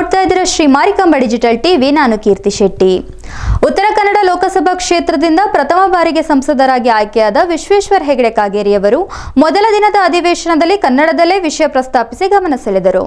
ನೋಡ್ತಾ ಇದ್ದೀರಾ Shri Marikamba digital TV, ನಾನು ಕೀರ್ತಿ ಶೆಟ್ಟಿ. ಉತ್ತರ ಕನ್ನಡ ಲೋಕಸಭಾ ಕ್ಷೇತ್ರದಿಂದ ಪ್ರಥಮ ಬಾರಿಗೆ ಸಂಸದರಾಗಿ ಆಯ್ಕೆಯಾದ ವಿಶ್ವೇಶ್ವರ ಹೆಗಡೆ ಕಾಗೇರಿಯವರು ಮೊದಲ ದಿನದ ಅಧಿವೇಶನದಲ್ಲಿ ಕನ್ನಡದಲ್ಲೇ ವಿಷಯ ಪ್ರಸ್ತಾಪಿಸಿ ಗಮನ ಸೆಳೆದರು.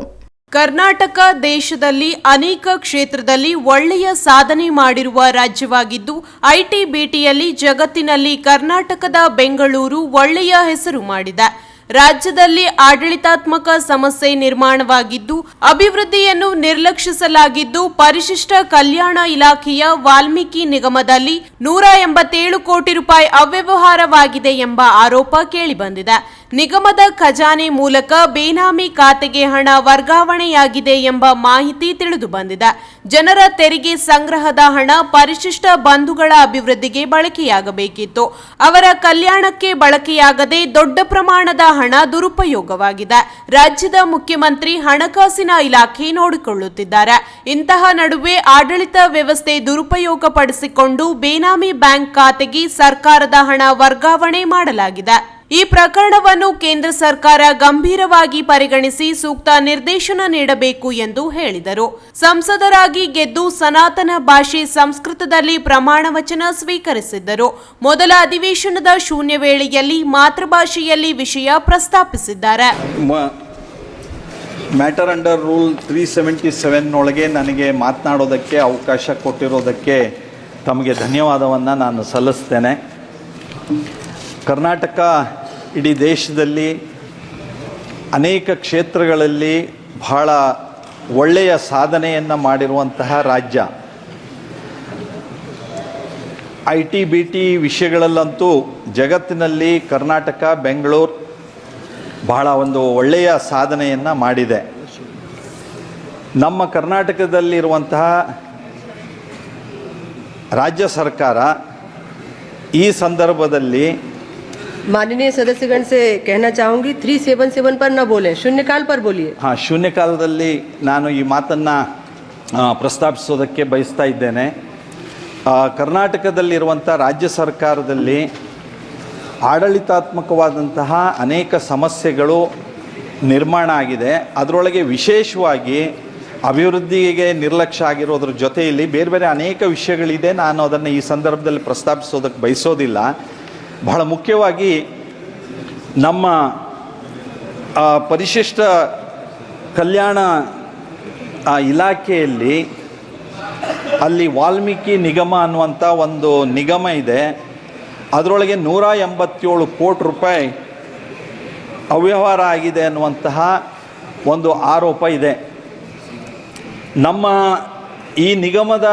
ಕರ್ನಾಟಕ ದೇಶದಲ್ಲಿ ಅನೇಕ ಕ್ಷೇತ್ರದಲ್ಲಿ ಒಳ್ಳೆಯ ಸಾಧನೆ ಮಾಡಿರುವ ರಾಜ್ಯವಾಗಿದ್ದು ಐಟಿ ಬಿಟಿಯಲ್ಲಿ ಜಗತ್ತಿನಲ್ಲಿ ಕರ್ನಾಟಕದ ಬೆಂಗಳೂರು ಒಳ್ಳೆಯ ಹೆಸರು ಮಾಡಿದೆ. ರಾಜ್ಯದಲ್ಲಿ ಆಡಳಿತಾತ್ಮಕ ಸಮಸ್ಯೆ ನಿರ್ಮಾಣವಾಗಿದ್ದು, ಅಭಿವೃದ್ಧಿಯನ್ನು ನಿರ್ಲಕ್ಷಿಸಲಾಗಿದ್ದು, ಪರಿಶಿಷ್ಟ ಕಲ್ಯಾಣ ಇಲಾಖೆಯ ವಾಲ್ಮೀಕಿ ನಿಗಮದಲ್ಲಿ ನೂರ ಎಂಬತ್ತೇಳು ಕೋಟಿ ರೂಪಾಯಿ ಅವ್ಯವಹಾರವಾಗಿದೆ ಎಂಬ ಆರೋಪ ಕೇಳಿಬಂದಿದೆ. ನಿಗಮದ ಖಜಾನೆ ಮೂಲಕ ಬೇನಾಮಿ ಖಾತೆಗೆ ಹಣ ವರ್ಗಾವಣೆಯಾಗಿದೆ ಎಂಬ ಮಾಹಿತಿ ತಿಳಿದು ಬಂದಿದೆ ಜನರ ತೆರಿಗೆ ಸಂಗ್ರಹದ ಹಣ ಪರಿಶಿಷ್ಟ ಬಂಧುಗಳ ಅಭಿವೃದ್ಧಿಗೆ ಬಳಕೆಯಾಗಬೇಕಿತ್ತು. ಅವರ ಕಲ್ಯಾಣಕ್ಕೆ ಬಳಕೆಯಾಗದೆ ದೊಡ್ಡ ಪ್ರಮಾಣದ ಹಣ ದುರುಪಯೋಗವಾಗಿದೆ. ರಾಜ್ಯದ ಮುಖ್ಯಮಂತ್ರಿ ಹಣಕಾಸಿನ ಇಲಾಖೆ ನೋಡಿಕೊಳ್ಳುತ್ತಿದ್ದಾರೆ. ಇಂತಹ ನಡುವೆ ಆಡಳಿತ ವ್ಯವಸ್ಥೆ ದುರುಪಯೋಗಪಡಿಸಿಕೊಂಡು ಬೇನಾಮಿ ಬ್ಯಾಂಕ್ ಖಾತೆಗೆ ಸರ್ಕಾರದ ಹಣ ವರ್ಗಾವಣೆ ಮಾಡಲಾಗಿದೆ. ಈ ಪ್ರಕರಣವನ್ನು ಕೇಂದ್ರ ಸರ್ಕಾರ ಗಂಭೀರವಾಗಿ ಪರಿಗಣಿಸಿ ಸೂಕ್ತ ನಿರ್ದೇಶನ ನೀಡಬೇಕು ಎಂದು ಹೇಳಿದರು. ಸಂಸದರಾಗಿ ಗೆದ್ದು ಸನಾತನ ಭಾಷೆ ಸಂಸ್ಕೃತದಲ್ಲಿ ಪ್ರಮಾಣ ವಚನ ಸ್ವೀಕರಿಸಿದ್ದರು. ಮೊದಲ ಅಧಿವೇಶನದ ಶೂನ್ಯ ವೇಳೆಯಲ್ಲಿ ಮಾತೃಭಾಷೆಯಲ್ಲಿ ವಿಷಯ ಪ್ರಸ್ತಾಪಿಸಿದ್ದಾರೆ. Matter under rule three seventy ಸೆವೆನ್ನೊಳಗೆ ನನಗೆ ಮಾತನಾಡೋದಕ್ಕೆ ಅವಕಾಶ ಕೊಟ್ಟಿರೋದಕ್ಕೆ ತಮಗೆ ಧನ್ಯವಾದವನ್ನು ನಾನು ಸಲ್ಲಿಸ್ತೇನೆ. ಕರ್ನಾಟಕ ಇಡೀ ದೇಶದಲ್ಲಿ ಅನೇಕ ಕ್ಷೇತ್ರಗಳಲ್ಲಿ ಬಹಳ ಒಳ್ಳೆಯ ಸಾಧನೆಯನ್ನು ಮಾಡಿರುವಂತಹ ರಾಜ್ಯ. ಐ ಟಿ ಬಿ ಟಿ ವಿಷಯಗಳಲ್ಲಂತೂ ಜಗತ್ತಿನಲ್ಲಿ ಕರ್ನಾಟಕ, ಬೆಂಗಳೂರು ಬಹಳ ಒಂದು ಒಳ್ಳೆಯ ಸಾಧನೆಯನ್ನು ಮಾಡಿದೆ. ನಮ್ಮ ಕರ್ನಾಟಕದಲ್ಲಿರುವಂತಹ ರಾಜ್ಯ ಸರ್ಕಾರ ಈ ಸಂದರ್ಭದಲ್ಲಿ माननीय सदस्यगण से कहना चाहूंगी थ्री सेवन सेवन पर न बोलें शून्यकाल पर बोलिए ಹಾಂ ಶೂನ್ಯಕಾಲದಲ್ಲಿ ನಾನು ಈ ಮಾತನ್ನು ಪ್ರಸ್ತಾಪಿಸೋದಕ್ಕೆ ಬಯಸ್ತಾ ಇದ್ದೇನೆ ಆ, ಕರ್ನಾಟಕದಲ್ಲಿರುವಂಥ ರಾಜ್ಯ ಸರ್ಕಾರದಲ್ಲಿ ಆಡಳಿತಾತ್ಮಕವಾದಂತಹ ಅನೇಕ ಸಮಸ್ಯೆಗಳು ನಿರ್ಮಾಣ ಆಗಿದೆ ಅದರೊಳಗೆ ವಿಶೇಷವಾಗಿ ಅಭಿವೃದ್ಧಿಗೆ ನಿರ್ಲಕ್ಷ್ಯ ಆಗಿರೋದ್ರ ಜೊತೆಯಲ್ಲಿ ಬೇರೆ ಬೇರೆ ಅನೇಕ ವಿಷಯಗಳಿದೆ ನಾನು ಅದನ್ನು ಈ ಸಂದರ್ಭದಲ್ಲಿ ಪ್ರಸ್ತಾಪಿಸೋದಕ್ಕೆ ಬಯಸೋದಿಲ್ಲ ಬಹಳ ಮುಖ್ಯವಾಗಿ ನಮ್ಮ ಪರಿಶಿಷ್ಟ ಕಲ್ಯಾಣ ಇಲಾಖೆಯಲ್ಲಿ ಅಲ್ಲಿ ವಾಲ್ಮೀಕಿ ನಿಗಮ ಅನ್ನುವಂಥ ಒಂದು ನಿಗಮ ಇದೆ. ಅದರೊಳಗೆ ನೂರ ಎಂಬತ್ತೇಳು ಕೋಟಿ ರೂಪಾಯಿ ಅವ್ಯವಹಾರ ಆಗಿದೆ ಅನ್ನುವಂತಹ ಒಂದು ಆರೋಪ ಇದೆ. ನಮ್ಮ ಈ ನಿಗಮದ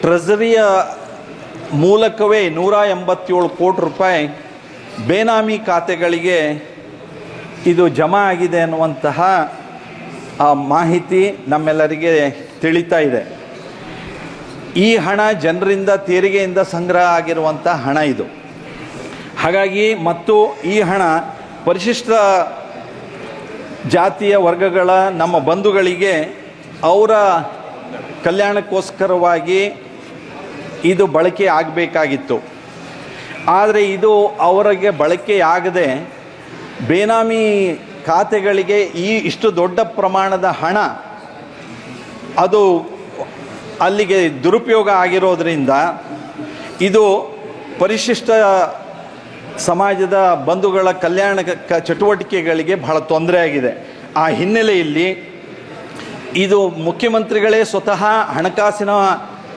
ಟ್ರೆಸರಿಯ ಮೂಲಕವೇ ನೂರ ಎಂಬತ್ತೇಳು ಕೋಟಿ ರೂಪಾಯಿ ಬೇನಾಮಿ ಖಾತೆಗಳಿಗೆ ಇದು ಜಮಾ ಆಗಿದೆ ಅನ್ನುವಂತಹ ಆ ಮಾಹಿತಿ ನಮ್ಮೆಲ್ಲರಿಗೆ ತಿಳಿತಾ ಇದೆ. ಈ ಹಣ ಜನರಿಂದ ತೆರಿಗೆಯಿಂದ ಸಂಗ್ರಹ ಆಗಿರುವಂಥ ಹಣ ಇದು. ಹಾಗಾಗಿ ಮತ್ತು ಈ ಹಣ ಪರಿಶಿಷ್ಟ ಜಾತಿಯ ವರ್ಗಗಳ ನಮ್ಮ ಬಂಧುಗಳಿಗೆ ಅವರ ಕಲ್ಯಾಣಕ್ಕೋಸ್ಕರವಾಗಿ ಇದು ಬಳಕೆ ಆಗಬೇಕಾಗಿತ್ತು. ಆದರೆ ಇದು ಅವರಿಗೆ ಬಳಕೆಯಾಗದೆ ಬೇನಾಮಿ ಖಾತೆಗಳಿಗೆ ಈ ಇಷ್ಟು ದೊಡ್ಡ ಪ್ರಮಾಣದ ಹಣ ಅದು ಅಲ್ಲಿಗೆ ದುರುಪಯೋಗ ಆಗಿರೋದರಿಂದ ಇದು ಪರಿಶಿಷ್ಟ ಸಮಾಜದ ಬಂಧುಗಳ ಕಲ್ಯಾಣ ಕ- ಚಟುವಟಿಕೆಗಳಿಗೆ ಬಹಳ ತೊಂದರೆ ಆಗಿದೆ. ಆ ಹಿನ್ನೆಲೆಯಲ್ಲಿ ಇದು ಮುಖ್ಯಮಂತ್ರಿಗಳೇ ಸ್ವತಃ ಹಣಕಾಸಿನ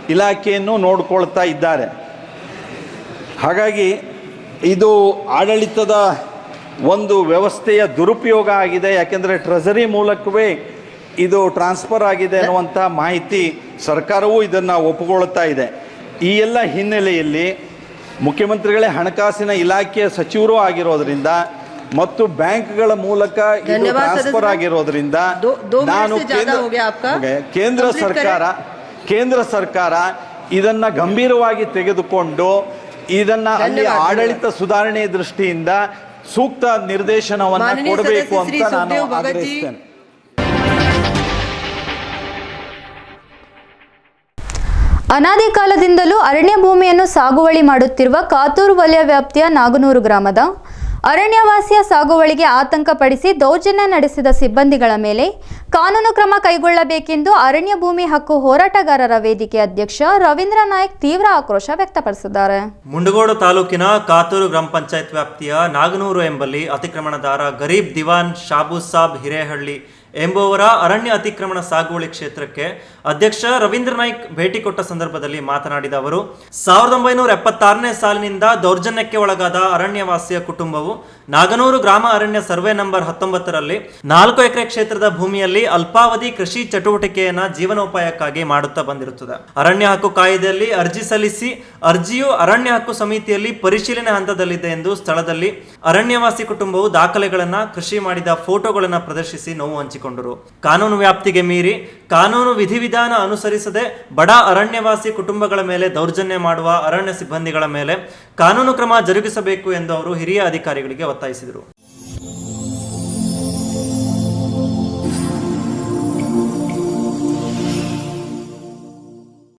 ಇಲಾಖೆಯನ್ನು ನೋಡ್ಕೊಳ್ತಾ ಇದ್ದಾರೆ. ಹಾಗಾಗಿ ಇದು ಆಡಳಿತದ ಒಂದು ವ್ಯವಸ್ಥೆಯ ದುರುಪಯೋಗ ಆಗಿದೆ ಯಾಕೆಂದರೆ ಟ್ರೆಜರಿ ಮೂಲಕವೇ ಇದು ಟ್ರಾನ್ಸ್ಫರ್ ಆಗಿದೆ ಅನ್ನುವಂಥ ಮಾಹಿತಿ ಸರ್ಕಾರವೂ ಇದನ್ನು ಒಪ್ಪಿಕೊಳ್ತಾ ಇದೆ. ಈ ಎಲ್ಲ ಹಿನ್ನೆಲೆಯಲ್ಲಿ ಮುಖ್ಯಮಂತ್ರಿಗಳೇ ಹಣಕಾಸಿನ ಇಲಾಖೆಯ ಸಚಿವರು ಆಗಿರೋದ್ರಿಂದ ಮತ್ತು ಬ್ಯಾಂಕ್ಗಳ ಮೂಲಕ ಟ್ರಾನ್ಸ್ಫರ್ ಆಗಿರೋದ್ರಿಂದ ನಾನು ಕೇಂದ್ರ ಸರ್ಕಾರ ಕೇಂದ್ರ ಸರ್ಕಾರ ಇದನ್ನ ಗಂಭೀರವಾಗಿ ತೆಗೆದುಕೊಂಡು ಇದನ್ನ ಅಲ್ಲಿ ಆಡಳಿತ ಸುಧಾರಣೆ ದೃಷ್ಟಿಯಿಂದ ಸೂಕ್ತ ನಿರ್ದೇಶನವನ್ನು ಕೊಡಬೇಕು ಅಂತ ನಾನು. ಆಗ್ರಹಿಸ್ತೇನೆ ಅನಾದಿ ಕಾಲದಿಂದಲೂ ಅರಣ್ಯ ಭೂಮಿಯನ್ನು ಸಾಗುವಳಿ ಮಾಡುತ್ತಿರುವ ಕಾತೂರು ವಲಯ ವ್ಯಾಪ್ತಿಯ ನಾಗನೂರು ಗ್ರಾಮದ ಅರಣ್ಯವಾಸಿಯ ಸಾಗುವಳಿಗೆ ಆತಂಕ ಪಡಿಸಿ ದೌರ್ಜನ್ಯ ನಡೆಸಿದ ಸಿಬ್ಬಂದಿಗಳ ಮೇಲೆ ಕಾನೂನು ಕ್ರಮ ಕೈಗೊಳ್ಳಬೇಕೆಂದು ಅರಣ್ಯ ಭೂಮಿ ಹಕ್ಕು ಹೋರಾಟಗಾರರ ವೇದಿಕೆ ಅಧ್ಯಕ್ಷ ರವೀಂದ್ರ ನಾಯಕ್ ತೀವ್ರ ಆಕ್ರೋಶ ವ್ಯಕ್ತಪಡಿಸಿದ್ದಾರೆ. ಮುಂಡಗೋಡು ತಾಲೂಕಿನ ಕಾತೂರು ಗ್ರಾಮ ಪಂಚಾಯತ್ ವ್ಯಾಪ್ತಿಯ ನಾಗನೂರು ಎಂಬಲ್ಲಿ ಅತಿಕ್ರಮಣದಾರ ಗರೀಬ್ ದಿವಾನ್ ಶಾಬು ಸಾಬ್ ಹಿರೇಹಳ್ಳಿ ಎಂಬುವರ ಅರಣ್ಯ ಅತಿಕ್ರಮಣ ಸಾಗುವಳಿ ಕ್ಷೇತ್ರಕ್ಕೆ ಅಧ್ಯಕ್ಷ ರವೀಂದ್ರ ನಾಯ್ಕ್ ಭೇಟಿ ಕೊಟ್ಟ ಸಂದರ್ಭದಲ್ಲಿ ಮಾತನಾಡಿದ ಅವರು, ಸಾವಿರದ ಒಂಬೈನೂರ ಎಪ್ಪತ್ತಾರನೇ ಸಾಲಿನಿಂದ ದೌರ್ಜನ್ಯಕ್ಕೆ ಒಳಗಾದ ಅರಣ್ಯವಾಸಿಯ ಕುಟುಂಬವು ನಾಗನೂರು ಗ್ರಾಮ ಅರಣ್ಯ ಸರ್ವೆ ನಂಬರ್ ಹತ್ತೊಂಬತ್ತರಲ್ಲಿ ನಾಲ್ಕು ಎಕರೆ ಕ್ಷೇತ್ರದ ಭೂಮಿಯಲ್ಲಿ ಅಲ್ಪಾವಧಿ ಕೃಷಿ ಚಟುವಟಿಕೆಯನ್ನ ಜೀವನೋಪಾಯಕ್ಕಾಗಿ ಮಾಡುತ್ತಾ ಬಂದಿರುತ್ತದೆ. ಅರಣ್ಯ ಹಕ್ಕು ಕಾಯ್ದೆಯಲ್ಲಿ ಅರ್ಜಿ ಸಲ್ಲಿಸಿ ಅರ್ಜಿಯು ಅರಣ್ಯ ಹಕ್ಕು ಸಮಿತಿಯಲ್ಲಿ ಪರಿಶೀಲನೆ ಹಂತದಲ್ಲಿದೆ ಎಂದು ಸ್ಥಳದಲ್ಲಿ ಅರಣ್ಯವಾಸಿ ಕುಟುಂಬವು ದಾಖಲೆಗಳನ್ನ ಕೃಷಿ ಮಾಡಿದ ಫೋಟೋಗಳನ್ನ ಪ್ರದರ್ಶಿಸಿ ನೋವು ಹಂಚಿಕೊಂಡರು ಕಾನೂನು ವ್ಯಾಪ್ತಿಗೆ ಮೀರಿ ಕಾನೂನು ವಿಧಿವಿಧಾನ ಅನುಸರಿಸದೆ ಬಡ ಅರಣ್ಯವಾಸಿ ಕುಟುಂಬಗಳ ಮೇಲೆ ದೌರ್ಜನ್ಯ ಮಾಡುವ ಅರಣ್ಯ ಸಿಬ್ಬಂದಿಗಳ ಮೇಲೆ ಕಾನೂನು ಕ್ರಮ ಜರುಗಿಸಬೇಕು ಎಂದು ಅವರು ಹಿರಿಯ ಅಧಿಕಾರಿಗಳಿಗೆ ಒತ್ತಾಯಿಸಿದರು.